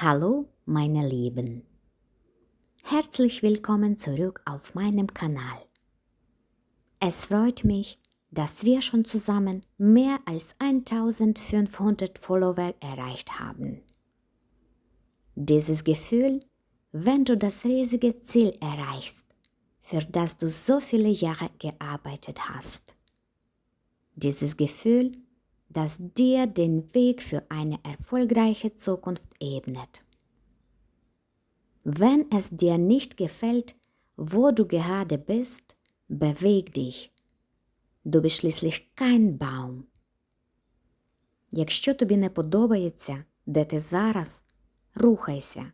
Hallo, meine Lieben. Herzlich willkommen zurück auf meinem Kanal. Es freut mich, dass wir schon zusammen mehr als 1500 Follower erreicht haben. Dieses Gefühl, wenn du das riesige Ziel erreichst, für das du so viele Jahre gearbeitet hast. Dieses Gefühl, das dir den Weg für eine erfolgreiche Zukunft ebnet. Wenn es dir nicht gefällt, wo du gerade bist, beweg dich. Du bist schließlich kein Baum. Якщо тобі не подобається, де ти зараз, рухайся.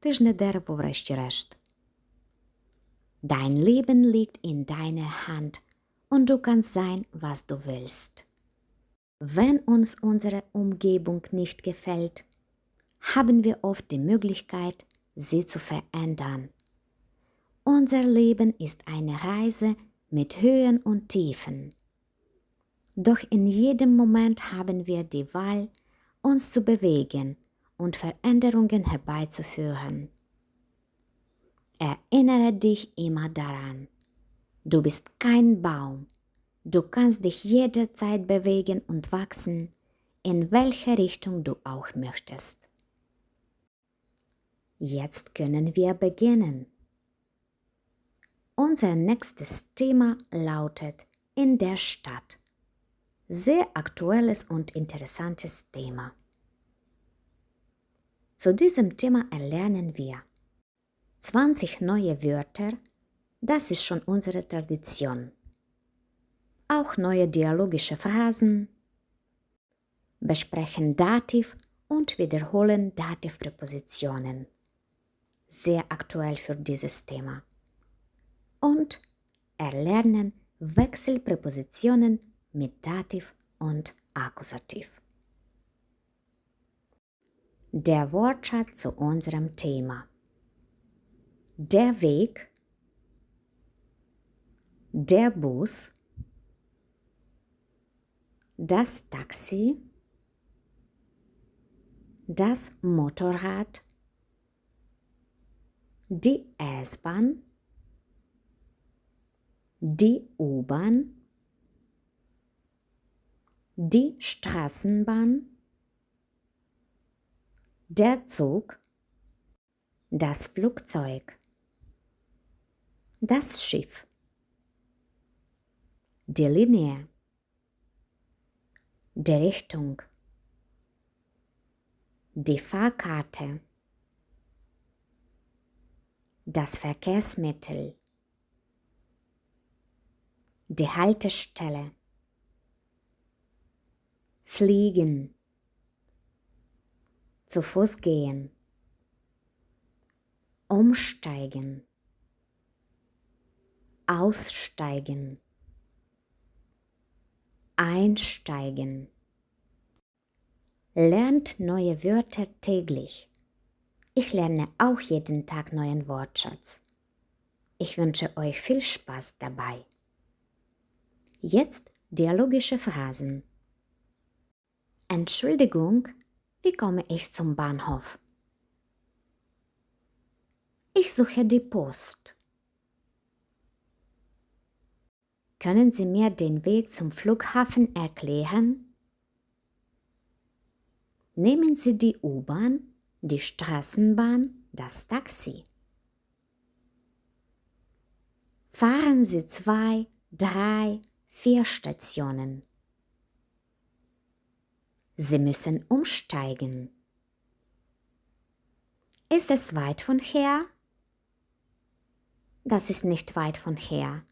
Ти ж не дерево врешті-решт. Dein Leben liegt in deiner Hand und du kannst sein, was du willst. Wenn uns unsere Umgebung nicht gefällt, haben wir oft die Möglichkeit, sie zu verändern. Unser Leben ist eine Reise mit Höhen und Tiefen. Doch in jedem Moment haben wir die Wahl, uns zu bewegen und Veränderungen herbeizuführen. Erinnere dich immer daran, du bist kein Baum, du kannst dich jederzeit bewegen und wachsen, in welche Richtung du auch möchtest. Jetzt können wir beginnen. Unser nächstes Thema lautet in der Stadt. Sehr aktuelles und interessantes Thema. Zu diesem Thema erlernen wir 20 neue Wörter, das ist schon unsere Tradition. Auch neue dialogische Phrasen, besprechen Dativ und wiederholen Dativpräpositionen sehr aktuell für dieses Thema. Und erlernen Wechselpräpositionen mit Dativ und Akkusativ. Der Wortschatz zu unserem Thema. Der Weg, der Bus, das Taxi, das Motorrad, die S-Bahn, die U-Bahn, die Straßenbahn, der Zug, das Flugzeug, das Schiff, die Linie, die Richtung, die Fahrkarte, das Verkehrsmittel, die Haltestelle, fliegen, zu Fuß gehen, umsteigen, aussteigen, einsteigen. Lernt neue Wörter täglich. Ich lerne auch jeden Tag neuen Wortschatz. Ich wünsche euch viel Spaß dabei. Jetzt dialogische Phrasen. Entschuldigung, wie komme ich zum Bahnhof? Ich suche die Post. Können Sie mir den Weg zum Flughafen erklären? Nehmen Sie die U-Bahn die Straßenbahn, das Taxi. Fahren Sie zwei, drei, vier Stationen. Sie müssen umsteigen. Ist es weit von her? Das ist nicht weit von her.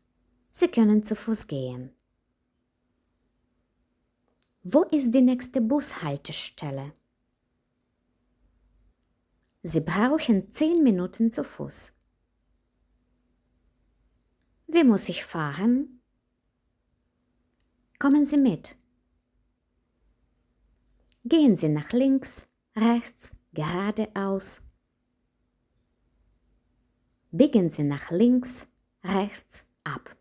Sie können zu Fuß gehen. Wo ist die nächste Bushaltestelle? Sie brauchen zehn Minuten zu Fuß. Wie muss ich fahren? Kommen Sie mit. Gehen Sie nach links, rechts, geradeaus. Biegen Sie nach links, rechts ab.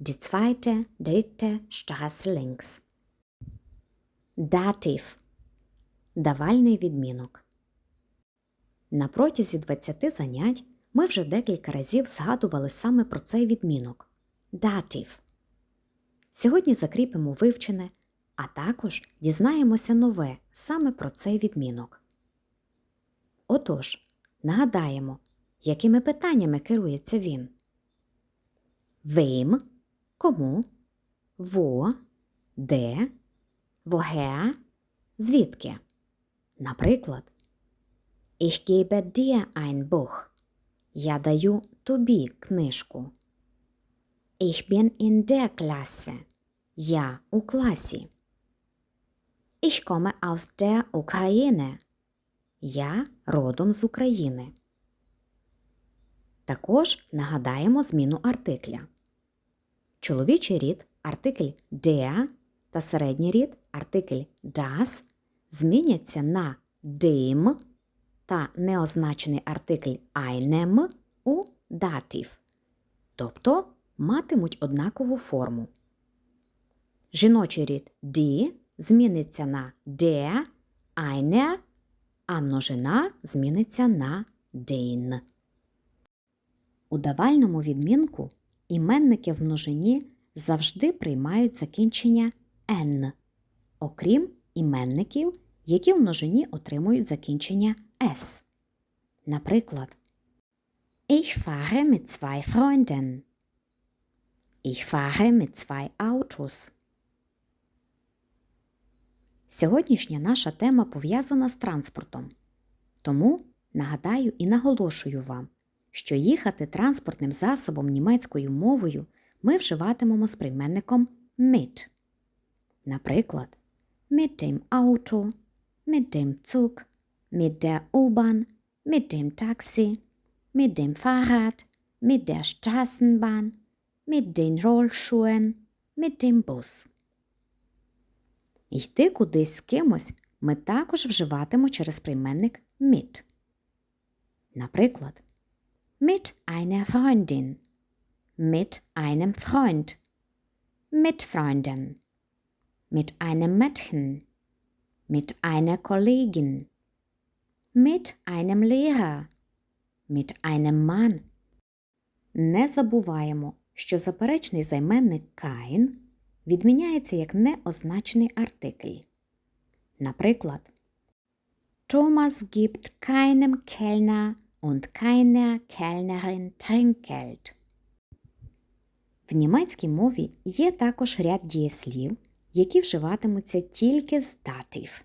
Die zweite, dritte Straße links. Dativ Давальний відмінок. На протязі 20 занять ми вже декілька разів згадували саме про цей відмінок датів. Сьогодні закріпимо вивчене, а також дізнаємося нове саме про цей відмінок. Отож, нагадаємо, якими питаннями керується він. Вим, кому, во, де, woher, звідки. Наприклад, Ich gebe dir ein Buch. Я даю тобі книжку. Ich bin in der Klasse. Я у класі. Ich komme aus der Ukraine. Я родом з України. Також нагадаємо зміну артикля. Чоловічий рід артикль der та середній рід артикль das зміняться на dem та неозначений артикль einem у датів, тобто матимуть однакову форму. Жіночий рід die зміниться на der, einer, а множина зміниться на den. У давальному відмінку іменники в множині завжди приймають закінчення n, окрім іменників, які в множині отримують закінчення s. Наприклад, Ich fahre mit zwei Freunden. Ich fahre mit zwei Autos. Сьогоднішня наша тема пов'язана з транспортом. Тому нагадаю і наголошую вам, що їхати транспортним засобом німецькою мовою ми вживатимемо з прийменником mit. Наприклад, mit dem Auto, mit dem Zug, mit der U-Bahn, mit dem Taxi, mit dem Fahrrad, mit der Straßenbahn, mit den Rollschuhen, mit dem Bus. Йти кудись з кимось ми також вживатимо через прийменник mit. Наприклад, mit einer Freundin, mit einem Freund, mit Freunden, mit einem Mädchen, mit einer Kollegin, mit einem Lehrer, mit einem Mann. Не забуваємо, що заперечний займенник kein відміняється як неозначений артикль. Наприклад, Thomas gibt keinem Kellner und keiner Kellnerin Trinkgeld. В німецькій мові є також ряд дієслів, які вживатимуться тільки з датів,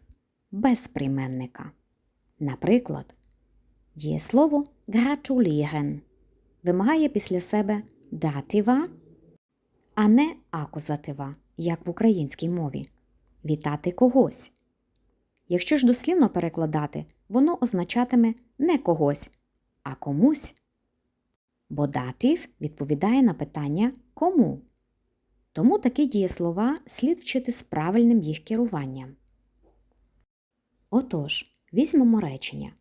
без прийменника. Наприклад, дієслово gratulieren вимагає після себе датива, а не акузатива, як в українській мові вітати когось. Якщо ж дослівно перекладати, воно означатиме не когось, а комусь. Бо датив відповідає на питання кому. Тому такі дієслова слід вчити з правильним їх керуванням. Отож, візьмемо речення.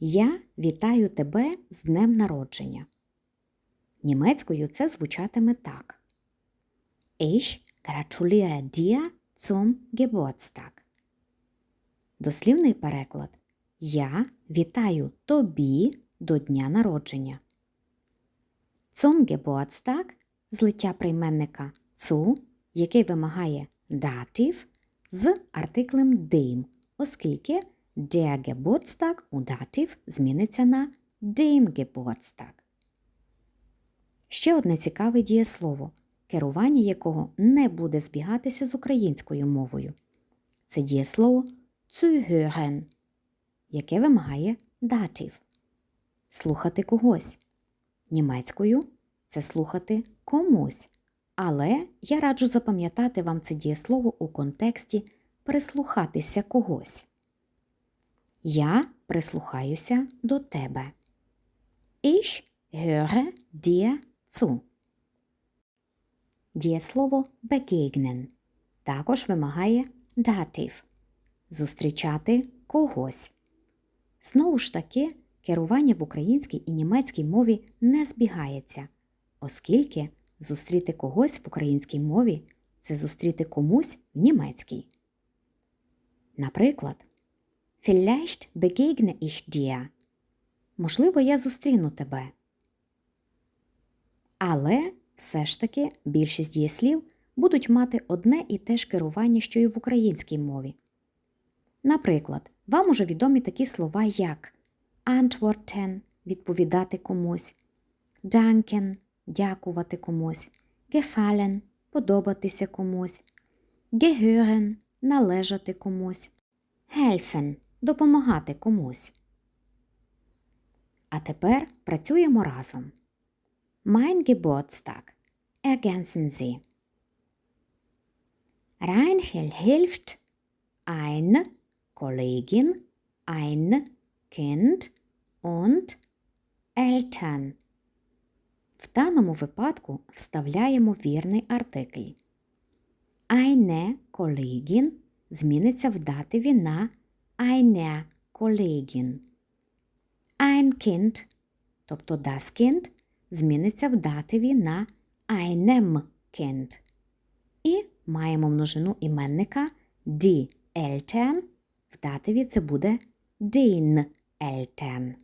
Я вітаю тебе з днем народження. Німецькою це звучатиме так. Ich gratuliere dir zum Geburtstag. Дослівний переклад Я вітаю тобі до дня народження. Zum злиття прийменника zu, який вимагає датив з артиклем dem, оскільки Geburtstag у датив зміниться на Geburtstag. Ще одне цікаве дієслово, керування якого не буде збігатися з українською мовою. Це дієслово zuhören, яке вимагає датив. Слухати когось. Німецькою це слухати комусь. Але я раджу запам'ятати вам це дієслово у контексті прислухатися когось. Я прислухаюся до тебе. Ich höre dir zu. Дієслово begegnen також вимагає датив зустрічати когось. Знову ж таки, керування в українській і німецькій мові не збігається, оскільки зустріти когось в українській мові це зустріти комусь в німецькій. Наприклад, Vielleicht begegne ich dir. Можливо, я зустріну тебе. Але все ж таки більшість дієслів будуть мати одне і те ж керування, що й в українській мові. Наприклад, вам уже відомі такі слова, як antworten – відповідати комусь, danken – дякувати комусь, gefallen – подобатися комусь, gehören – належати комусь, helfen – допомагати комусь. А тепер працюємо разом. Mein Geburtstag. Ergänzen Sie. Reinhel hilft eine Kollegin, ein Kind und Eltern. В даному випадку вставляємо вірний артикль. Eine Kollegin зміниться в дативі на eine Kollegin. Ein Kind, тобто das Kind, зміниться в дативі на einem Kind. І маємо множину іменника die Eltern. В дативі це буде den Eltern.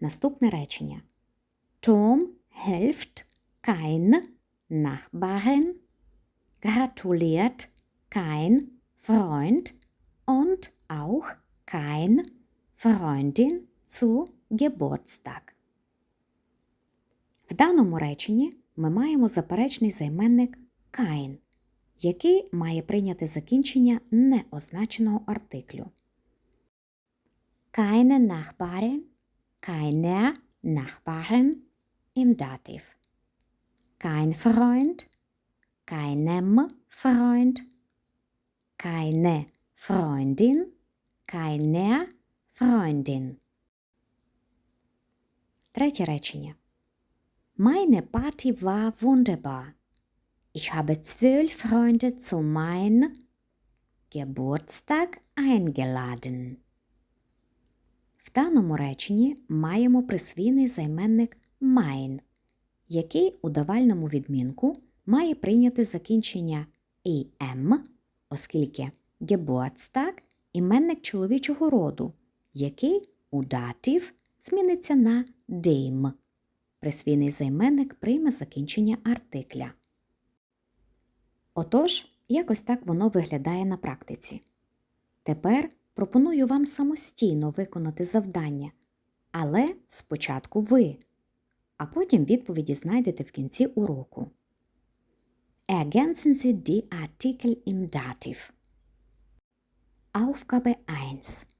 Наступне речення. Tom hilft kein Nachbarin, gratuliert kein Freund und auch kein Freundin zu Geburtstag. В даному реченні ми маємо заперечний займенник kein, який має прийняти закінчення неозначеного артиклю. Keine Nachbarin, keiner Nachbarin im Dativ. Kein Freund, keinem Freund, keine Freundin, keiner Freundin. Третє речення. Meine Party war wunderbar. Ich habe zwölf Freunde zu meinem Geburtstag eingeladen. В даному реченні маємо присвійний займенник mein, який у давальному відмінку має прийняти закінчення «em», оскільки Geburtstag – іменник чоловічого роду, який у датів зміниться на dem. Присвійний займенник прийме закінчення артикля. Отож, якось так воно виглядає на практиці. Тепер пропоную вам самостійно виконати завдання, але спочатку ви, а потім відповіді знайдете в кінці уроку. Ergänzen Sie die Artikel im Dativ. Aufgabe 1.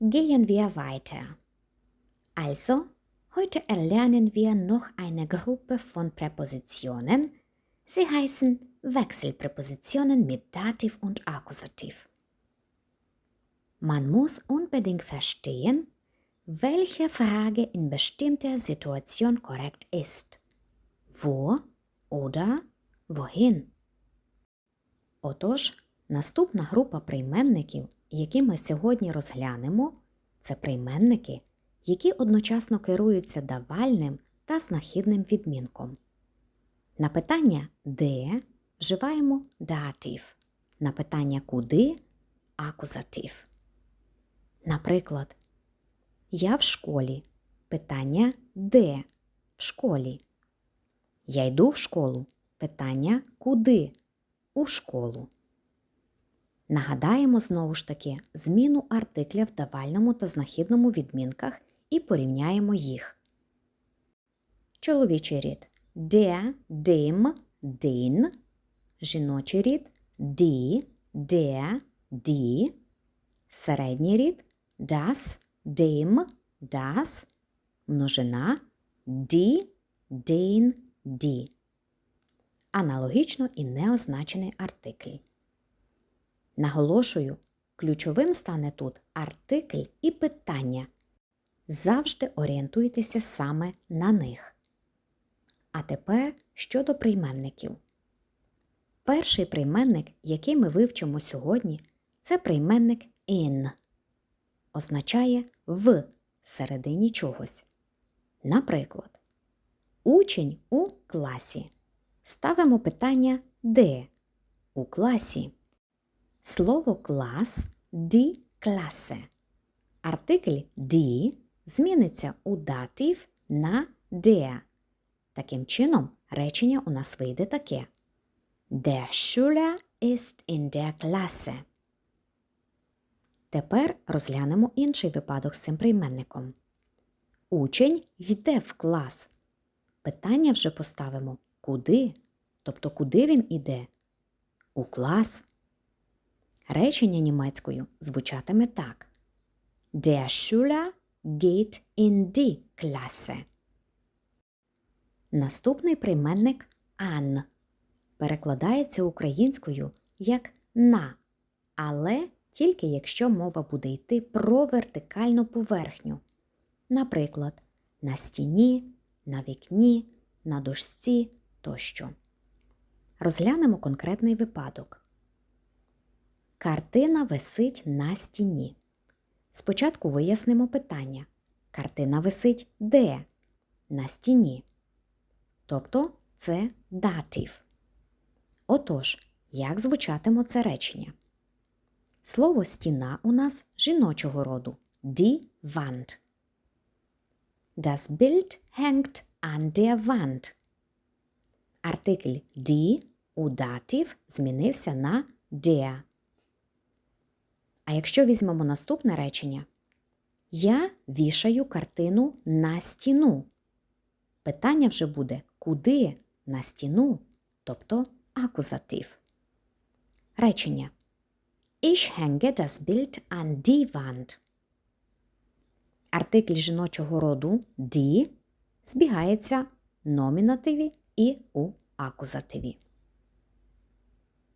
gehen wir weiter. Also, heute erlernen wir noch eine Gruppe von Präpositionen. Sie heißen Wechselpräpositionen mit Dativ und Akkusativ. Man muss unbedingt verstehen, welche Frage in bestimmter Situation korrekt ist. Wo oder wohin? Otóż наступна група прийменників, які ми сьогодні розглянемо, це прийменники, які одночасно керуються давальним та знахідним відмінком. На питання де вживаємо датив, на питання куди акузатив. Наприклад, я в школі. Питання де в школі. Я йду в школу. Питання куди у школу. Нагадаємо знову ж таки зміну артикля в давальному та знахідному відмінках і порівняємо їх. Чоловічий рід der, dem, den, жіночий рід die, der, die, середній рід das, dem, das, множина die, den, die. Аналогічно і неозначений артикль. Наголошую, ключовим стане тут артикль і питання. Завжди орієнтуйтеся саме на них. А тепер щодо прийменників. Перший прийменник, який ми вивчимо сьогодні, це прийменник in. Означає в середині чогось. Наприклад, учень у класі. Ставимо питання де у класі. Слово клас ді класе. Артикль ді зміниться у датив на der. Таким чином, речення у нас вийде таке. Der Schüler ist in der Klasse. Тепер розглянемо інший випадок з цим прийменником. Учень йде в клас. Питання вже поставимо куди? Тобто куди він іде? У клас. Речення німецькою звучатиме так. Der Schüler geht in die Klasse. Наступний прийменник an перекладається українською як на, але тільки якщо мова буде йти про вертикальну поверхню. Наприклад, на стіні, на вікні, на дошці тощо. Розглянемо конкретний випадок. Картина висить на стіні. Спочатку вияснимо питання. Картина висить де? На стіні. Тобто це датив. Отож, як звучатиме це речення? Слово стіна у нас жіночого роду die Wand. Das Bild hängt an der Wand. Артикль die у датив змінився на der. А якщо візьмемо наступне речення, я вішаю картину на стіну. Питання вже буде куди на стіну, тобто акузатив. Речення Ich hänge das Bild an die Wand. Артикль жіночого роду die збігається номінативі і у акузативі.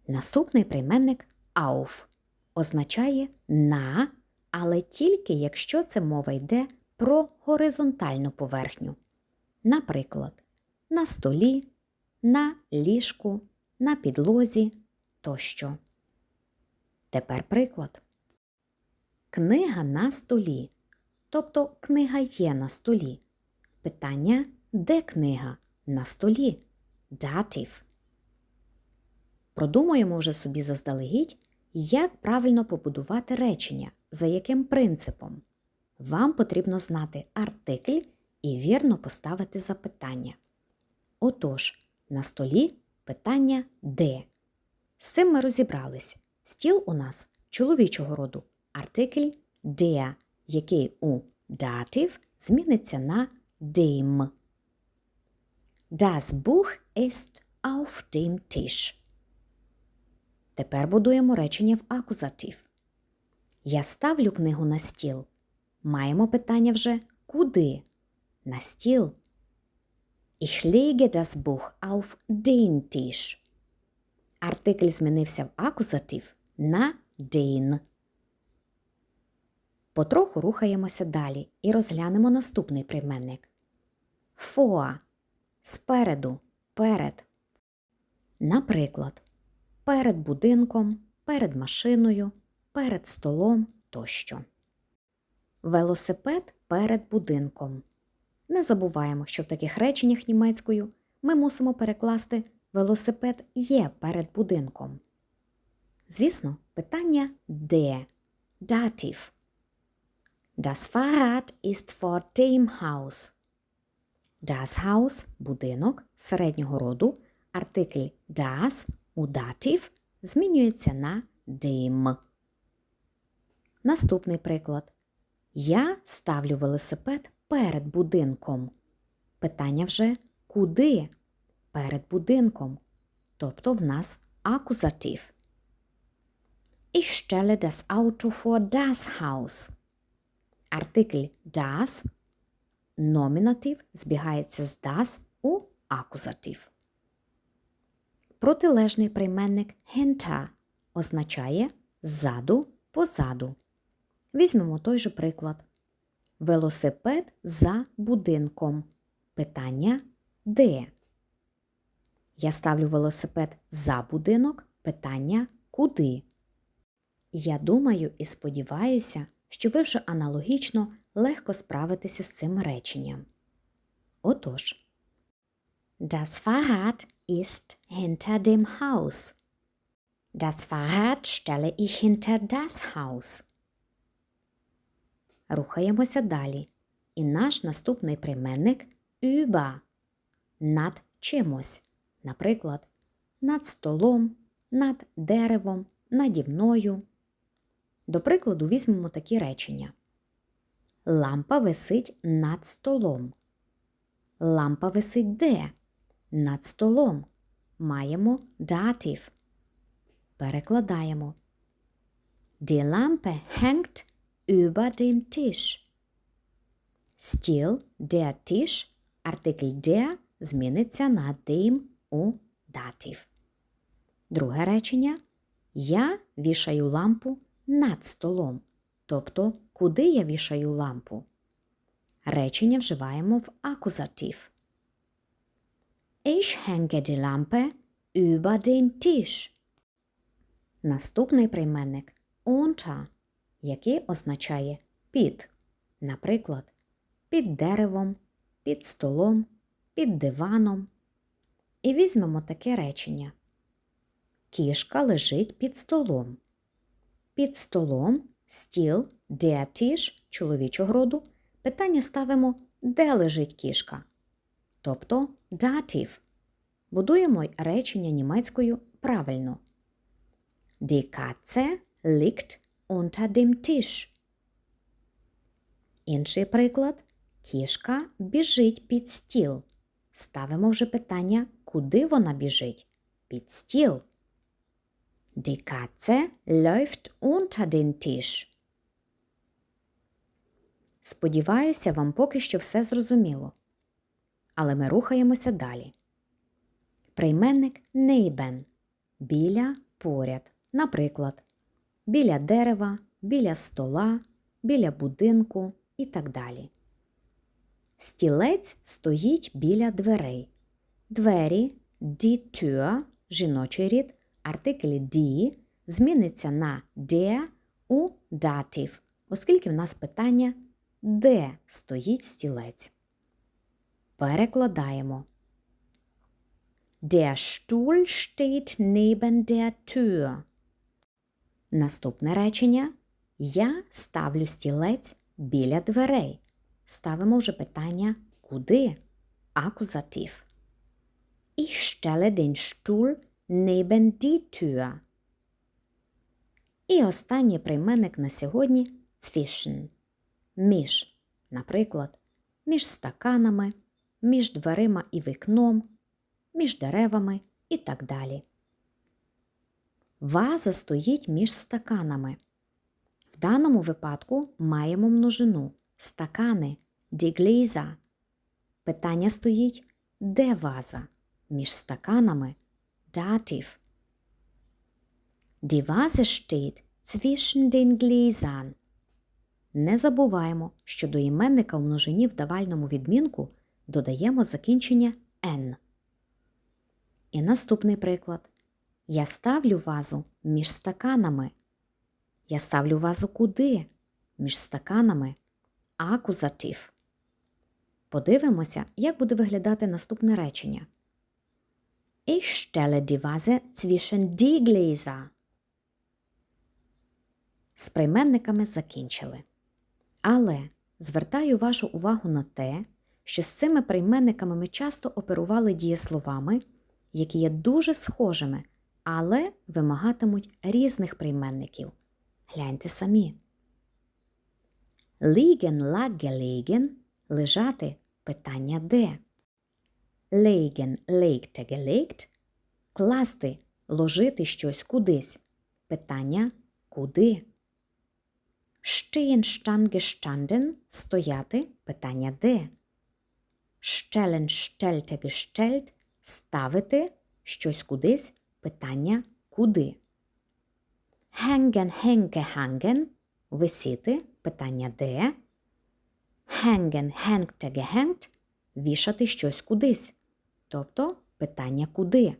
Наступний прийменник auf означає на, але тільки якщо це мова йде про горизонтальну поверхню. Наприклад, на столі, на ліжку, на підлозі тощо. Тепер приклад. Книга на столі. Тобто книга є на столі. Питання де книга? На столі. Датив. Продумуємо вже собі заздалегідь, як правильно побудувати речення, за яким принципом. Вам потрібно знати артикль і вірно поставити запитання. Отож, на столі питання де. З цим ми розібрались. Стіл у нас чоловічого роду артикль der, який у датив зміниться на dem. Das Buch ist auf dem Tisch. Тепер будуємо речення в акузатив. Я ставлю книгу на стіл. Маємо питання вже куди? На стіл. Ich lege das Buch auf den Tisch. Артикль змінився в акузатив на den. Потроху рухаємося далі і розглянемо наступний прийменник. Vor – спереду, перед. Наприклад, перед будинком, перед машиною, перед столом тощо. Велосипед перед будинком. Не забуваємо, що в таких реченнях німецькою ми мусимо перекласти велосипед є перед будинком. Звісно, питання де датив. Das Fahrrad ist vor dem Haus. Das Haus – будинок середнього роду, артикль das у датив змінюється на dem. Наступний приклад. Я ставлю велосипед перед будинком. Питання вже куди? Перед будинком. Тобто в нас акузатив. Ich stelle das Auto vor das Haus. Артикль das номінатив збігається з das у акузатив. Протилежний прийменник hinter означає ззаду, позаду. Візьмемо той же приклад. Велосипед за будинком. Питання де? Я ставлю велосипед за будинок. Питання куди? Я думаю і сподіваюся, що ви вже аналогічно легко справитеся з цим реченням. Отож, Das Fahrrad ist hinter dem Haus. Das Fahrrad stelle ich hinter das Haus. Рухаємося далі. І наш наступний прийменник über над чимось. Наприклад, над столом, над деревом, наді мною. До прикладу, візьмемо такі речення. Лампа висить над столом. Лампа висить де? Над столом. Маємо датив. Перекладаємо. Die Lampe hängt über dem Tisch. Стіл, der Tisch, артикль der зміниться на dem у датив. Друге речення. Я вішаю лампу над столом. Тобто, куди я вішаю лампу? Речення вживаємо в акузатив. Ich hänge die Lampe über den Tisch. Наступний прийменник unter, який означає під. Наприклад, під деревом, під столом, під диваном. І візьмемо таке речення. Кішка лежить під столом. Під столом стіл, der Tisch чоловічого роду. Питання ставимо, де лежить кішка. Тобто датив. Будуємо речення німецькою правильно. Die Katze liegt unter dem Tisch. Інший приклад. Кішка біжить під стіл. Ставимо вже питання, куди вона біжить? Під стіл. Die Katze läuft unter den Tisch. Сподіваюся, вам поки що все зрозуміло. Але ми рухаємося далі. Прийменник neben – біля поряд. Наприклад, біля дерева, біля стола, біля будинку і так далі. Стілець стоїть біля дверей. Двері Tür – жіночий рід, артикль die зміниться на der у датив, оскільки в нас питання де стоїть стілець. Перекладаємо. Der Stuhl steht neben der Tür. Наступне речення. Я ставлю стілець біля дверей. Ставимо вже питання куди? Акузатив. Ich stelle den Stuhl neben die Tür. І останній прийменник на сьогодні zwischen. Між. Наприклад, між стаканами, між дверима і вікном, між деревами і так далі. Ваза стоїть між стаканами. В даному випадку маємо множину стакани Gläser. Питання стоїть де ваза? Між стаканами датив. Die Vase steht zwischen den Gläsern. Не забуваємо, що до іменника в множині в давальному відмінку додаємо закінчення n. І наступний приклад. Я ставлю вазу між стаканами. Я ставлю вазу куди? Між стаканами. Акузатив. Подивимося, як буде виглядати наступне речення. Ich stelle die Vase zwischen die Gläser. З прийменниками закінчили. Але звертаю вашу увагу на те, що з цими прийменниками ми часто оперували дієсловами, які є дуже схожими, але вимагатимуть різних прийменників. Гляньте самі. Lag, gelegen – лежати питання де. Legte, gelegt – класти, ложити щось кудись. Питання куди. Stehen, стояти питання де. Stellen, stellte, gestellt – ставити щось кудись питання куди. Hänge, hangen – висіти, питання де. Hängen, hängte, gehängt – вішати щось кудись. Тобто питання куди.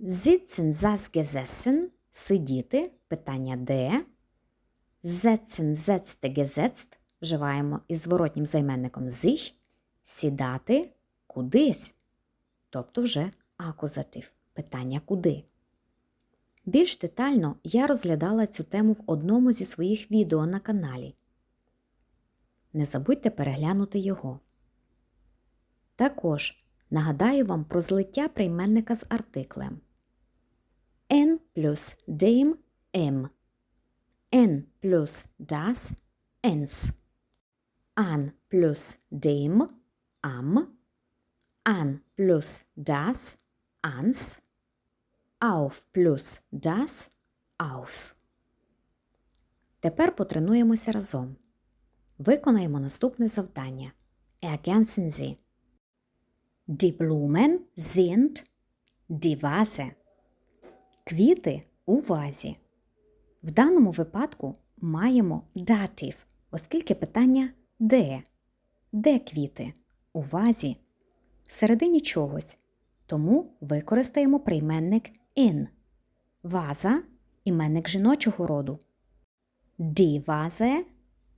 Saß, gesessen – сидіти, питання де. Setzen, setzte, gesetzt – вживаємо із зворотнім займенником sich – сідати кудись. Тобто вже акузатив – питання куди. Більш детально я розглядала цю тему в одному зі своїх відео на каналі. Не забудьте переглянути його. Також нагадаю вам про злиття прийменника з артиклем. N плюс dem M. N плюс das ens. An плюс dem am. An плюс das ans. Auf плюс das aufs. Тепер потренуємося разом. Виконаємо наступне завдання. Ergänzen Sie. Die Blumen sind die Vase. Квіти у вазі. В даному випадку маємо датив, оскільки питання де? Де квіти? У вазі. Всередині чогось. Тому використаємо прийменник in. Ваза іменник жіночого роду. Die Vase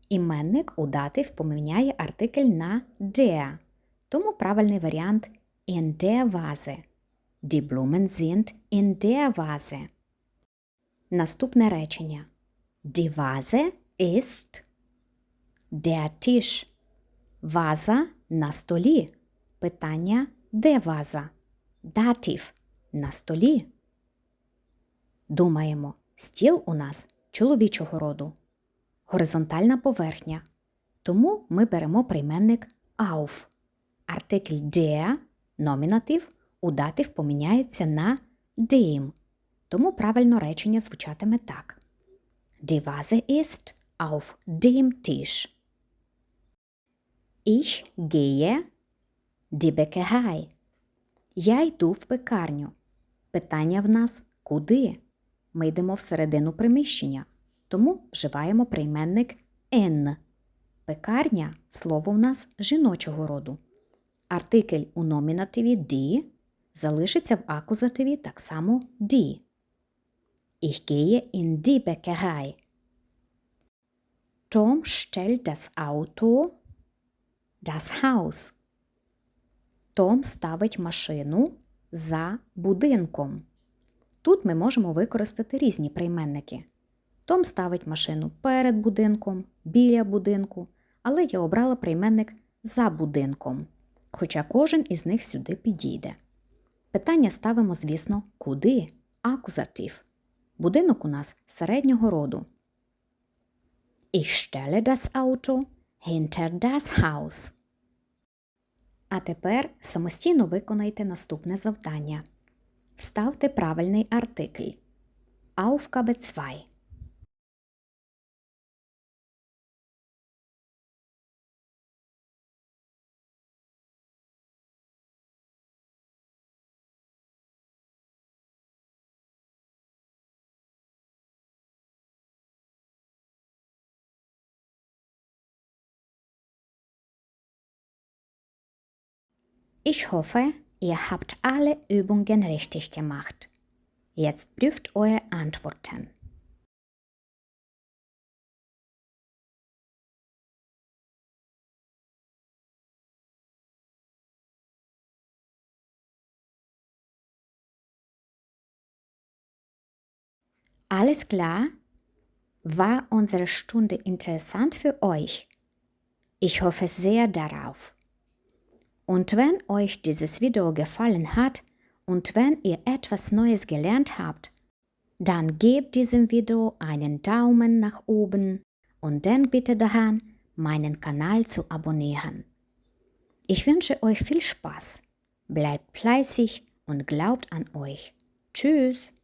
іменник у датив поміняє артикль на der. Тому правильний варіант in der Vase. Die Blumen sind in der Vase. Наступне речення. Die Vase ist der Tisch. Ваза на столі. Питання де ваза? Датів на столі. Думаємо, стіл у нас чоловічого роду. Горизонтальна поверхня. Тому ми беремо прийменник auf. Артикль der, номінатив, у датив поміняється на dem. Тому правильно речення звучатиме так. Die Vase ist auf dem Tisch. Ich gehe die Bäckerei. Я йду в пекарню. Питання в нас куди? Ми йдемо всередину приміщення, тому вживаємо прийменник N. Пекарня слово в нас жіночого роду. Артикль у номінативі die залишиться в акузативі так само die. Ich gehe in die Bäckerei. Tom stellt das Auto, das Haus. Том ставить машину за будинком. Тут ми можемо використати різні прийменники. Том ставить машину перед будинком, біля будинку, але я обрала прийменник за будинком, хоча кожен із них сюди підійде. Питання ставимо, звісно, куди? Акузатив. Будинок у нас середнього роду. Ich stelle das Auto hinter das Haus. А тепер самостійно виконайте наступне завдання. Вставте правильний артикль. Aufgabe 2. Ich hoffe, ihr habt alle Übungen richtig gemacht. Jetzt prüft eure Antworten. Alles klar? War unsere Stunde interessant für euch? Ich hoffe sehr darauf. Und wenn euch dieses Video gefallen hat und wenn ihr etwas Neues gelernt habt, dann gebt diesem Video einen Daumen nach oben und denkt bitte daran, meinen Kanal zu abonnieren. Ich wünsche euch viel Spaß, bleibt fleißig und glaubt an euch. Tschüss!